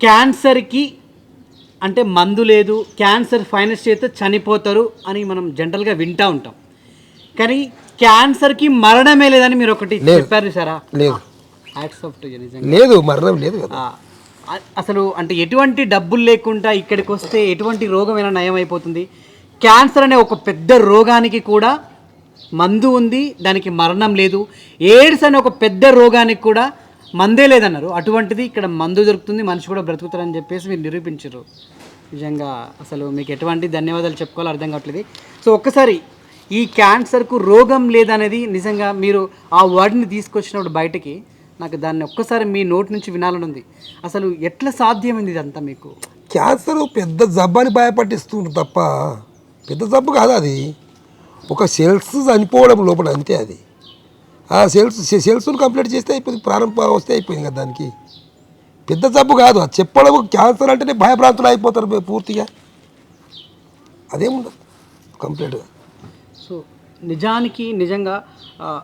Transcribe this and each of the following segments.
క్యాన్సర్కి అంటే మందు లేదు క్యాన్సర్ ఫైనస్ చేస్తే చనిపోతారు అని మనం జనరల్గా వింటూ ఉంటాం. కానీ క్యాన్సర్కి మరణమే లేదని మీరు ఒకటి. చెప్పారు సారా? లేదు. లేదు మరణం లేదు అసలు అంటే ఎటువంటి డబ్బులు లేకుండా ఇక్కడికి వస్తే ఎటువంటి రోగమైనా నయం అయిపోతుంది. క్యాన్సర్ అనే ఒక పెద్ద రోగానికి కూడా మందు ఉంది దానికి మరణం లేదు. ఎయిడ్స్ అనే ఒక పెద్ద రోగానికి కూడా మందే లేదన్నారు. అటువంటిది ఇక్కడ మందు దొరుకుతుంది మనిషి కూడా బ్రతుకుతారని చెప్పేసి మీరు నిరూపించారు. నిజంగా అసలు మీకు ఎటువంటి ధన్యవాదాలు చెప్పుకోవాలో అర్థం కావట్లేదు. సో ఒక్కసారి ఈ క్యాన్సర్కు రోగం లేదనేది నిజంగా మీరు ఆ వర్డ్ని తీసుకొచ్చినప్పుడు బయటకి నాకు దాన్ని ఒక్కసారి మీ నోటి నుంచి వినాలని ఉంది అసలు ఎట్లా సాధ్యమైంది ఇదంతా మీకు? క్యాన్సర్ పెద్ద జబ్బు అని భయపట్టిస్తుంది తప్ప పెద్ద జబ్బు కాదు అది. ఒక సెల్స్ చనిపోవడం లోపల అంతే అది. ఆ సేల్స్ సేల్స్ను కంప్లీట్ చేస్తే అయిపోయింది ప్రారంభ వస్తే అయిపోయింది కదా దానికి. పెద్ద జబ్బు కాదు అది చెప్పడం క్యాన్సర్ అంటేనే భయభ్రాంతులు అయిపోతారు పూర్తిగా. అదేముండదు కంప్లీట్గా. సో నిజానికి నిజంగా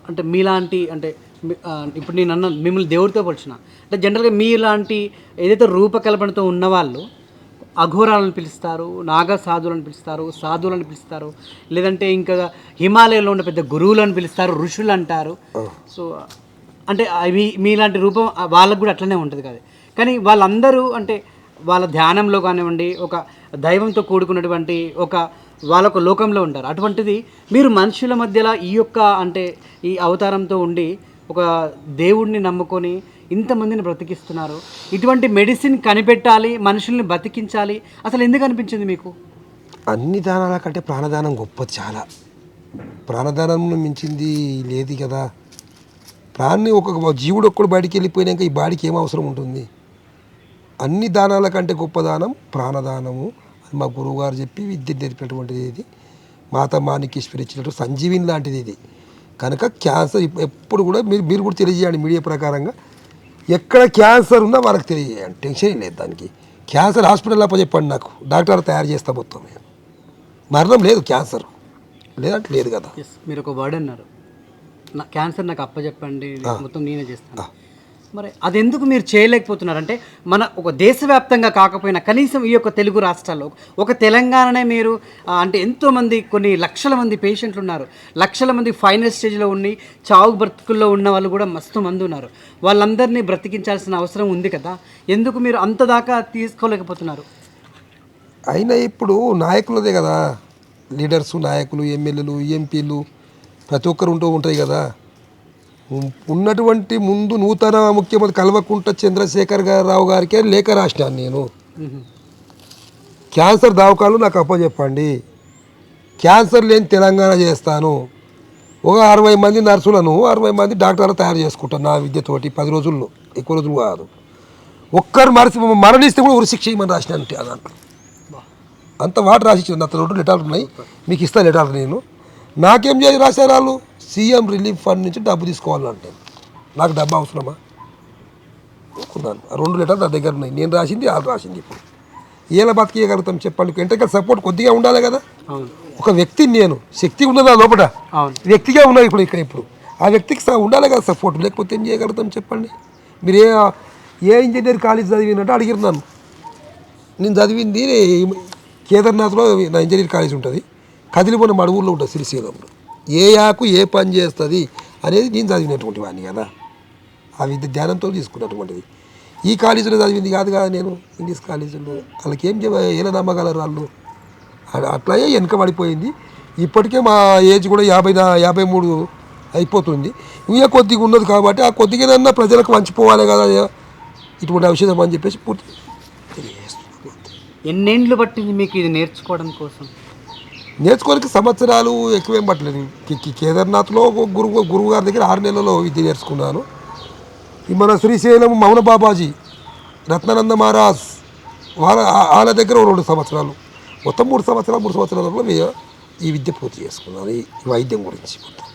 అంటే మీలాంటి అంటే ఇప్పుడు నేను అన్న మిమ్మల్ని దేవుడితో పోల్చిన అంటే జనరల్గా మీలాంటి ఏదైతే రూపకల్పనతో ఉన్నవాళ్ళు అఘోరాలను పిలుస్తారు నాగ సాధువులను పిలుస్తారు సాధువులను పిలుస్తారు. లేదంటే ఇంకా హిమాలయంలో ఉన్న పెద్ద గురువులను పిలుస్తారు ఋషులు అంటారు. సో అంటే అవి మీలాంటి రూపం వాళ్ళకు కూడా అట్లనే ఉంటుంది కదా. కానీ వాళ్ళందరూ అంటే వాళ్ళ ధ్యానంలో కానివ్వండి ఒక దైవంతో కూడుకున్నటువంటి ఒక వాళ్ళొక లోకంలో ఉంటారు. అటువంటిది మీరు మనుషుల మధ్యలో ఈ యొక్క అంటే ఈ అవతారంతో ఉండి ఒక దేవుడిని నమ్ముకొని ఇంతమందిని బ్రతికిస్తున్నారు. ఇటువంటి మెడిసిన్ కనిపెట్టాలి మనుషుల్ని బ్రతికించాలి అసలు ఎందుకు అనిపించింది మీకు? అన్ని దానాల కంటే ప్రాణదానం గొప్పది చాలా. ప్రాణదానం మించింది లేదు కదా. ప్రాణి ఒక జీవుడు ఒక్కడు బయటికి వెళ్ళిపోయినాక ఈ బాడీకి ఏం అవసరం ఉంటుంది? అన్ని దానాల కంటే గొప్ప దానం ప్రాణదానము. అని మా గురువుగారు చెప్పి విద్య నేర్పినటువంటిది ఇది. మాత మాణికేశ్వరి ఇచ్చినట్టు సంజీవిని లాంటిది ఇది. కనుక క్యాన్సర్ ఎప్పుడు కూడా మీరు మీరు కూడా తెలియజేయండి మీడియా ప్రకారంగా. ఎక్కడ క్యాన్సర్ ఉందో వాళ్ళకి తెలియజేయండి టెన్షన్ లేదు దానికి. క్యాన్సర్ హాస్పిటల్ అప్ప చెప్పండి నాకు. డాక్టర్ తయారు చేస్తా మొత్తం నేను మరణం లేదు క్యాన్సర్. లేదంటే లేదు కదా. మీరు ఒక వర్డ్ అన్నారు. క్యాన్సర్ నాకు అప్పచెప్పండి మొత్తం నేనే చేస్తాను. మరి అది ఎందుకు మీరు చేయలేకపోతున్నారు అంటే మన ఒక దేశవ్యాప్తంగా కాకపోయినా కనీసం ఈ యొక్క తెలుగు రాష్ట్రాల్లో ఒక తెలంగాణనే మీరు అంటే ఎంతోమంది కొన్ని లక్షల మంది పేషెంట్లు ఉన్నారు. లక్షల మంది ఫైనల్ స్టేజ్లో ఉండి చావు బ్రతుకుల్లో ఉన్న వాళ్ళు కూడా మస్తు మంది ఉన్నారు. వాళ్ళందరినీ బ్రతికించాల్సిన అవసరం ఉంది కదా. ఎందుకు మీరు అంత దాకా తీసుకోలేకపోతున్నారు? అయినా ఇప్పుడు నాయకులదే కదా. లీడర్స్ నాయకులు ఎమ్మెల్యేలు ఎంపీలు ప్రతి ఒక్కరు ఉంటూ ఉంటాయి కదా. ఉన్నటువంటి ముందు నూతన ముఖ్యమంత్రి కల్వకుంట చంద్రశేఖర్ గారు రావు గారికే లేఖ రాసినాను నేను. క్యాన్సర్ దావకాలు నాకు అప్పచెప్పండి క్యాన్సర్ లేని తెలంగాణ చేస్తాను. ఒక అరవై మంది నర్సులను అరవై మంది డాక్టర్లు తయారు చేసుకుంటాను నా విద్యతోటి పది రోజుల్లో ఎక్కువ రోజులు కాదు. ఒక్కరు మరసి మరణిస్తే కూడా ఉరిశిక్ష ఇవ్వమని రాసిన అంటే దాంట్లో అంత వాటి రాసి అంత రెండు లెటర్లు ఉన్నాయి. మీకు ఇస్తాను లెటర్లు నేను. నాకేం చేసి రాశారు వాళ్ళు? సీఎం రిలీఫ్ ఫండ్ నుంచి డబ్బు తీసుకోవాలంటే. నాకు డబ్బు అవసరమా? అనుకున్నాను. రెండు లెటర్లు నా దగ్గర ఉన్నాయి. నేను రాసింది వాళ్ళు రాసింది ఇప్పుడు. ఏలా బతికేయగలుగుతాం చెప్పండి. ఎంతకీ సపోర్ట్ కొద్దిగా ఉండాలి కదా? ఒక వ్యక్తి నేను శక్తి ఉన్నది లోపల? వ్యక్తిగా ఉన్నది ఇప్పుడు ఇక్కడ ఇప్పుడు. ఆ వ్యక్తికి ఉండాలి కదా సపోర్ట్ లేకపోతే ఏం చేయగలుగుతాం చెప్పండి? మీరు ఏ ఏ ఇంజనీర్ కాలేజ్ చదివినట్టు అడిగారు నన్ను. నేను చదివింది కేదార్నాథ్లో నా ఇంజనీర్ కాలేజ్ ఉంటుంది. కదిలిపోయిన మడుగుల్లో ఉంటుంది శ్రీశైలంలో ఏ యాకు ఏ పని చేస్తుంది అనేది నేను చదివినటువంటి వాడిని కదా. ఆ విద్య ధ్యానంతో తీసుకున్నటువంటిది. ఈ కాలేజీలో చదివింది కాదు కదా నేను ఇంగ్లీష్ కాలేజీలో. వాళ్ళకి ఏం చెవ ఎలా నమ్మగలరు వాళ్ళు? అ- అట్లాగే వెనక పడిపోయింది. ఇప్పటికే మా ఏజ్ కూడా యాభై యాభై మూడు అయిపోతుంది. ఇంకా కొద్దిగా ఉన్నది కాబట్టి ఆ కొద్దిగానన్నా ప్రజలకు మంచిపోవాలి కదా ఇటువంటి ఔషధం అని చెప్పేసి పూర్తి తెలియజేస్తున్నాను ఎన్నేండ్లు పట్టింది మీకు ఇది నేర్చుకోవడం కోసం? నేర్చుకోనికి సంవత్సరాలు ఎక్కువేం పట్టలేదు. కేదార్నాథ్లో ఒక గురువు గురువు గారి దగ్గర ఆరు నెలల్లో విద్య నేర్చుకున్నాను. ఈ మన శ్రీశైలం మౌన బాబాజీ రత్నానంద మహారాజ్ వాళ్ళ వాళ్ళ దగ్గర రెండు సంవత్సరాలు. మొత్తం మూడు సంవత్సరాలు మూడు సంవత్సరాలలో ఈ విద్య పూర్తి చేసుకున్నాను. ఈ వైద్యం గురించి మొత్తం.